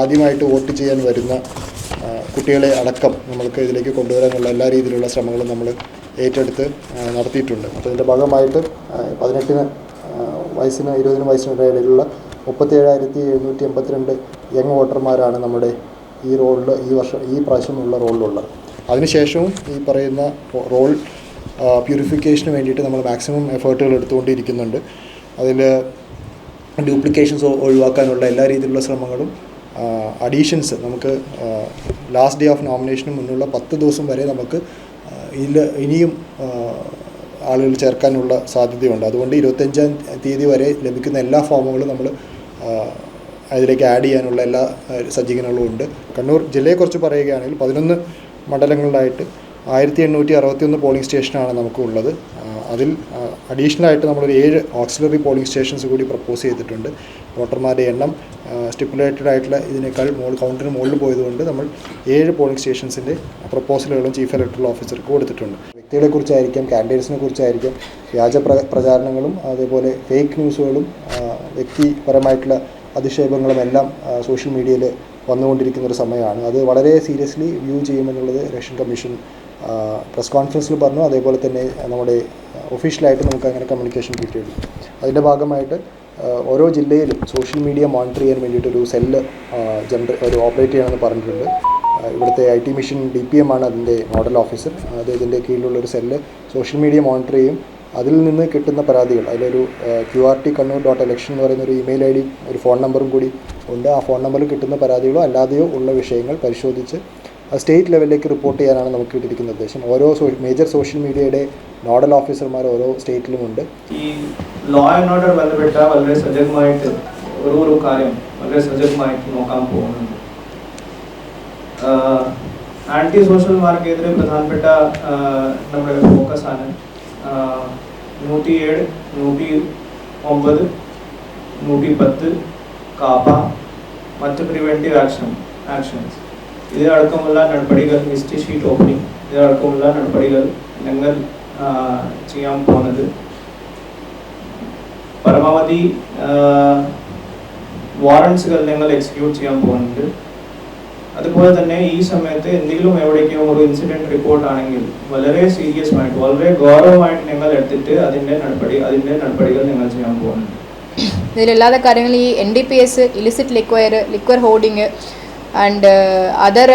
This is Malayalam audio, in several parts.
ആദ്യമായിട്ട് വോട്ട് ചെയ്യാൻ വരുന്ന കുട്ടികളെ അടക്കം നമ്മൾക്ക് ഇതിലേക്ക് കൊണ്ടുവരാനുള്ള എല്ലാ രീതിയിലുള്ള ശ്രമങ്ങളും നമ്മൾ ഏറ്റെടുത്ത് നടത്തിയിട്ടുണ്ട്. അപ്പോൾ ഇതിന്റെ ഭാഗമായിട്ട് പതിനെട്ടിന് വയസ്സിന് ഇരുപതിന് വയസ്സിന് ഇടയിലുള്ള മുപ്പത്തേഴായിരത്തി എഴുന്നൂറ്റി എൺപത്തിരണ്ട് യങ് വോട്ടർമാരാണ് നമ്മുടെ ഈ റോളിൽ ഈ വർഷം ഈ പ്രാവശ്യമുള്ള റോളിലുള്ളത്. അതിനുശേഷവും ഈ പറയുന്ന റോൾ പ്യൂരിഫിക്കേഷന് വേണ്ടിയിട്ട് നമ്മൾ മാക്സിമം എഫേർട്ടുകൾ എടുത്തുകൊണ്ടിരിക്കുന്നുണ്ട്. അതിൽ ഡ്യൂപ്ലിക്കേഷൻസ് ഒഴിവാക്കാനുള്ള എല്ലാ രീതിയിലുള്ള ശ്രമങ്ങളും അഡീഷൻസ് നമുക്ക് ലാസ്റ്റ് ഡേ ഓഫ് നോമിനേഷന് മുന്നുള്ള പത്ത് ദിവസം വരെ നമുക്ക് ഇതിൽ ഇനിയും ആളുകൾ ചേർക്കാനുള്ള സാധ്യതയുണ്ട്. അതുകൊണ്ട് ഇരുപത്തഞ്ചാം തീയതി വരെ ലഭിക്കുന്ന എല്ലാ ഫോമുകളും നമ്മൾ അതിലേക്ക് ആഡ് ചെയ്യാനുള്ള എല്ലാ സജ്ജീകരണങ്ങളും ഉണ്ട്. കണ്ണൂർ ജില്ലയെക്കുറിച്ച് പറയുകയാണെങ്കിൽ പതിനൊന്ന് മണ്ഡലങ്ങളിലായിട്ട് ആയിരത്തി എണ്ണൂറ്റി അറുപത്തിയൊന്ന് പോളിംഗ് സ്റ്റേഷനാണ് നമുക്കുള്ളത് അതിൽ അഡീഷണലായിട്ട് നമ്മളൊരു ഏഴ് ഓക്സിലറി പോളിംഗ് സ്റ്റേഷൻസ് കൂടി പ്രപ്പോസ് ചെയ്തിട്ടുണ്ട്. വോട്ടർമാരുടെ എണ്ണം സ്റ്റിപ്പുലേറ്റഡ് ആയിട്ടുള്ള ഇതിനേക്കാൾ മോൾ കൗണ്ടറിന് മുകളിൽ പോയതുകൊണ്ട് നമ്മൾ ഏഴ് പോളിംഗ് സ്റ്റേഷൻസിന്റെ പ്രപ്പോസലുകളും ചീഫ് ഇലക്ടറൽ ഓഫീസർക്ക് കൊടുത്തിട്ടുണ്ട്. വ്യക്തികളെ കുറിച്ചായിരിക്കും കാൻഡിഡേറ്റ്സിനെ കുറിച്ചായിരിക്കാം വ്യാജ പ്രചാരണങ്ങളും അതേപോലെ ഫേക്ക് ന്യൂസുകളും വ്യക്തിപരമായിട്ടുള്ള അധിക്ഷേപങ്ങളും എല്ലാം സോഷ്യൽ മീഡിയയിൽ വന്നുകൊണ്ടിരിക്കുന്ന ഒരു സമയമാണ്. അത് വളരെ സീരിയസ്ലി വ്യൂ ചെയ്യുമെന്നുള്ളത് ഇലക്ഷൻ കമ്മീഷൻ പ്രസ് കോൺഫറൻസിൽ പറഞ്ഞു. അതേപോലെ തന്നെ നമ്മുടെ ഒഫീഷ്യലായിട്ട് നമുക്ക് അങ്ങനെ കമ്മ്യൂണിക്കേഷൻ കിട്ടിയിട്ടുണ്ട്. അതിന്റെ ഭാഗമായിട്ട് ഓരോ ജില്ലയിലും സോഷ്യൽ മീഡിയ മോണിറ്റർ ചെയ്യാൻ വേണ്ടിയിട്ട് ഒരു സെല്ല് ജനറേ ഒരു ഓപ്പറേറ്റ് ചെയ്യണമെന്ന് പറഞ്ഞിട്ടുണ്ട്. ഇവിടുത്തെ I T mission D P M ആണ് അതിന്റെ മോഡൽ ഓഫീസർ. അത് ഇതിന്റെ കീഴിലുള്ള ഒരു സെല്ല് സോഷ്യൽ മീഡിയ മോണിറ്റർ ചെയ്യും. അതിൽ നിന്ന് കിട്ടുന്ന പരാതികൾ അതിലൊരു Q R T Kannur dot election എന്ന് പറയുന്ന ഒരു ഇമെയിൽ ഐ ഡി ഒരു ഫോൺ നമ്പറും കൂടി ഉണ്ട്. ആ ഫോൺ നമ്പറിൽ കിട്ടുന്ന പരാതികളോ അല്ലാതെയോ ഉള്ള വിഷയങ്ങൾ പരിശോധിച്ച് സ്റ്റേറ്റ് ലെവലിലേക്ക് റിപ്പോർട്ട് ചെയ്യാനാണ് നമുക്ക് കിട്ടിയിരിക്കുന്ന നിർദ്ദേശം ഓരോ മേജർ സോഷ്യൽ മീഡിയയുടെ നോഡൽ ഓഫീസർമാർ ഓരോ സ്റ്റേറ്റിലുമുണ്ട് ഈ ലോ ആൻഡ് ഓർഡർ ബന്ധപ്പെട്ട വളരെ സജഗമായിട്ട് ഓരോ ഓരോ കാര്യം വളരെ സജഗമായിട്ട് നോക്കാൻ പോകുന്നുണ്ട്. ആന്റി സോഷ്യൽമാർക്കെതിരെ പ്രധാനപ്പെട്ട ആ, നമ്മുടെ ഫോക്കസ് ആണ്. നൂറ്റി ഏഴ് നൂറ്റി ഒമ്പത് നൂറ്റി പത്ത് കാപ്പ മറ്റ് പ്രിവെന്റീവ് ആക്ഷൻ ആക്ഷൻസ് ഇതിലടക്കമുള്ള നടപടികൾ ലിസ്റ്റ് ഷീറ്റ് ഓപ്പണിംഗ് ഇതിനടക്കമുള്ള നടപടികൾ ഞങ്ങൾ ചെയ്യാൻ പോകുന്നത്. പരമാവധി വാറൻസുകൾ ഞങ്ങൾ എക്സിക്യൂട്ട് ചെയ്യാൻ പോകുന്നുണ്ട്. അതുപോലെ തന്നെ ഈ സമയത്ത് എന്തെങ്കിലും എവിടേക്കും ഒരു ഇൻസിഡന്റ് റിപ്പോർട്ട് ആണെങ്കിൽ വളരെ സീരിയസ് ആയിട്ട് വളരെ ഗൗരവമായിട്ട് ഞങ്ങൾ എടുത്തിട്ട് അതിന്റെ നടപടി അതിന്റെ നടപടികൾ ഞങ്ങൾ ചെയ്യാൻ പോകുന്നുണ്ട്. ഇതിലല്ലാതെ കാര്യങ്ങൾ ഈ N D P S illicit liquor liquor hoarding and other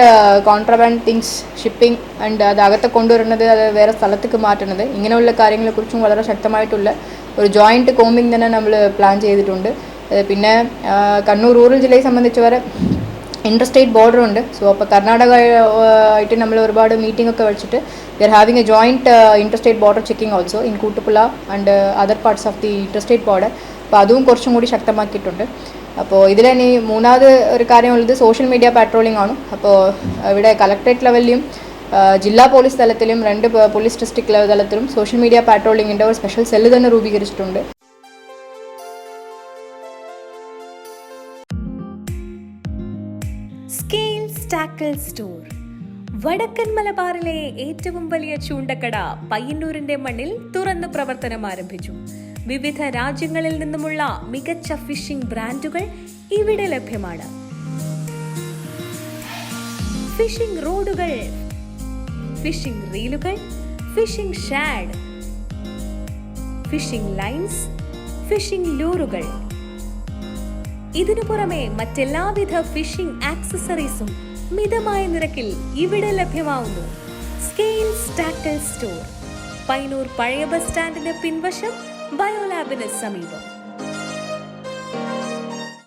contraband things shipping and അത് അകത്ത് കൊണ്ടുവരുന്നത് അത് വേറെ സ്ഥലത്തേക്ക് മാറ്റുന്നത്. ഇങ്ങനെയുള്ള കാര്യങ്ങളെക്കുറിച്ചും വളരെ ശക്തമായിട്ടുള്ള ഒരു ജോയിന്റ് കോമ്പിങ് തന്നെ നമ്മൾ പ്ലാൻ ചെയ്തിട്ടുണ്ട്. പിന്നെ കണ്ണൂർ റൂറൽ ജില്ലയെ സംബന്ധിച്ച് വരെ ഇന്റർ സ്റ്റേറ്റ് ബോർഡർ ഉണ്ട്. സോ അപ്പോൾ കർണാടക ആയിട്ട് നമ്മൾ ഒരുപാട് മീറ്റിംഗ് ഒക്കെ വെച്ചിട്ട് we are having a joint inter state border checking also in Kootupuzha and other parts of the inter state border അപ്പോൾ അതും കുറച്ചും കൂടി ശക്തമാക്കിയിട്ടുണ്ട്. അപ്പോൾ ഇതിൽ ഇനി മൂന്നാമത് ഒരു കാര്യമുള്ളത് സോഷ്യൽ മീഡിയ പാട്രോളിംഗ് ആണ്. അപ്പോൾ ഇവിടെ കളക്ട്രേറ്റ് ലെവലിലും ജില്ലാ പോലീസ് തലത്തിലും രണ്ട് പോലീസ് ഡിസ്ട്രിക്ട് ലെവൽ തലത്തിലും സോഷ്യൽ മീഡിയ പാട്രോളിങ്ങിന്റെ ഒരു സ്പെഷ്യൽ സെല്ല് തന്നെ രൂപീകരിച്ചിട്ടുണ്ട്. സ്കെയിൽ സ്റ്റോർ വടക്കൻ മലബാറിലെ ഏറ്റവും വലിയ ചൂണ്ടക്കട പയ്യന്നൂരിന്റെ മണ്ണിൽ തുറന്നു പ്രവർത്തനം ആരംഭിച്ചു. വിവിധ രാജ്യങ്ങളിൽ നിന്നുമുള്ള മികച്ച ഫിഷിംഗ് ബ്രാൻഡുകൾ ഇവിടെ ലഭ്യമാണ്. ഫിഷിംഗ് റോഡുകൾ fishing റീലുകൾ fishing shad fishing lines fishing ലൂറുകൾ. ഇതിനു പുറമെ മറ്റെല്ലാവിധ ഫിഷിംഗ് ആക്സസറീസും മിതമായ നിരക്കിൽ ഇവിടെ ലഭ്യമാവുന്നു. സ്കെയിൽ സ്റ്റാക്കൽ സ്റ്റോർ പൈനൂർ പഴയ ബസ് സ്റ്റാൻഡിന്റെ പിൻവശം ബയോലാബിന് സമീപം